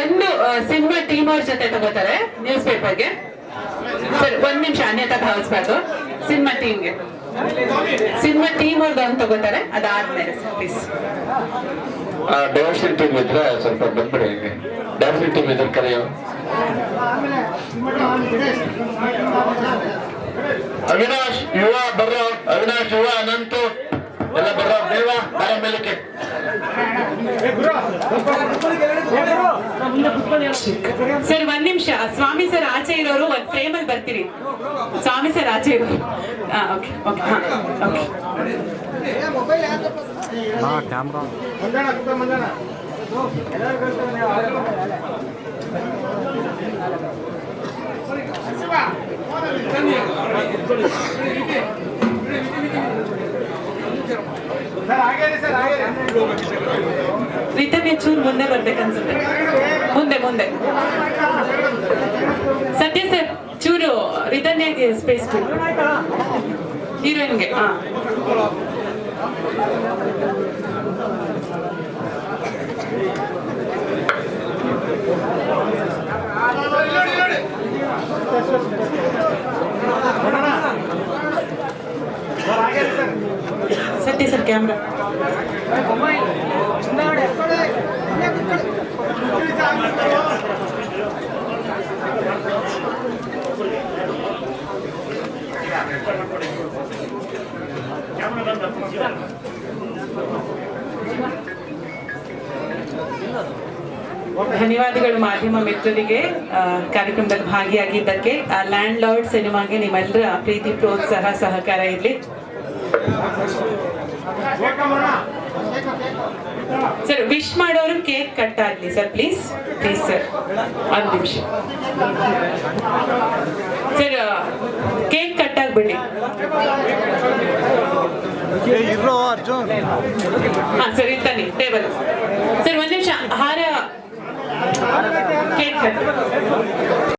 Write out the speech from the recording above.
ಒಂದು cinema team ಅವ್ರ ಜೊತೆ ತಗೋತಾರೆ ನ್ಯೂಸ್ ಪೇಪರ್ಗೆ ಸರ್, ಒಂದ್ ನಿಮಿಷ, ಅನ್ಯತಾ ಭಾವಿಸ್ಬಾರ್ದು. ಸಿನಿಮಾ ಟೀಮ್ಗೆ ಸಿನಿಮಾ ಟೀಮ್ ಅವ್ರದ್ದು ಅಂತ ತಗೋತಾರೆ ಅದಾದ್ಮೇಲೆ ಪ್ಲೀಸ್ ಡೈವರ್ಸಿಟಿ ಟೀಮ್ ಇದ್ರೆ ಸ್ವಲ್ಪ ಬಂದ್ಬಿಡಿ ಡೈವರ್ಸಿಟಿ ಟೀಮ್ ಇದ್ರೆ ಕರೆಯೋ. ಅವಿನಾಶ್ ಯುವ ಬರ್ರೋ. ಅವಿನಾಶ್ ಯುವ ಅನಂತು. ಎಲ್ಲ ಬರ್ರೋ ದೇವ ಬರ ಮೇಲಕ್ಕೆ. ಸರ್ ಒಂದ್ ನಿಮಿಷ. ಸ್ವಾಮಿ ಸರ್ ಆಚೆ ಇರೋರು ಒಂದ್ ಫ್ರೇಮ್ ಅಲ್ಲಿ ಬರ್ತೀರಿ. ಸ್ವಾಮಿ ಸರ್ ಆಚೆ ಇರೋರು. ಹಾ ಓಕೆ ಓಕೆ ಹಾ ಓಕೆ ರಿತಮ್ಯ ಚೂರು ಮುಂದೆ ಬರ್ಬೇಕನ್ಸುತ್ತೆ. ಮುಂದೆ ಮುಂದೆ ಸತ್ಯ ಸರ್ ಚೂರು ರಿತನ್ಯಗೆ ಸ್ಪೇಸ್ ಹೀರೋಯಿನ್ಗೆ ಹಾ. ಸತ್ಯ ಸರ್ ಕ್ಯಾಮ್ರಾ. ಧನ್ಯವಾದಗಳು ಮಾಧ್ಯಮ ಮಿತ್ರರಿಗೆ ಕಾರ್ಯಕ್ರಮದಲ್ಲಿ ಭಾಗಿಯಾಗಿದ್ದಕ್ಕೆ ಲ್ಯಾಂಡ್ ಲಾರ್ಡ್ ಸಿನಿಮಾಗೆ ನಿಮ್ಮೆಲ್ಲರ ಪ್ರೀತಿ, ಪ್ರೋತ್ಸಾಹ, ಸಹಕಾರ ಇರಲಿ. ಸರ್ ವಿಶ್ ಮಾಡೋರು ಕೇಕ್ ಕಟ್ ಆಗ್ಲಿ ಸರ್ ಪ್ಲೀಸ್ ಪ್ಲೀಸ್ ಸರ್ ಒಂದು ನಿಮಿಷ ಸರ್ ಕೇಕ್ ಕಟ್ ಆಗ್ಬಿಡಿ ಇರ್ರೋ ಅರ್ಜುನ್. ಹಾ ಸರ್ ಇರ್ತಾನೆ ಟೇಬಲ್ ಸರ್ ಒಂದ್ ನಿಮಿಷ ಆಹಾರ ಕೇಕ್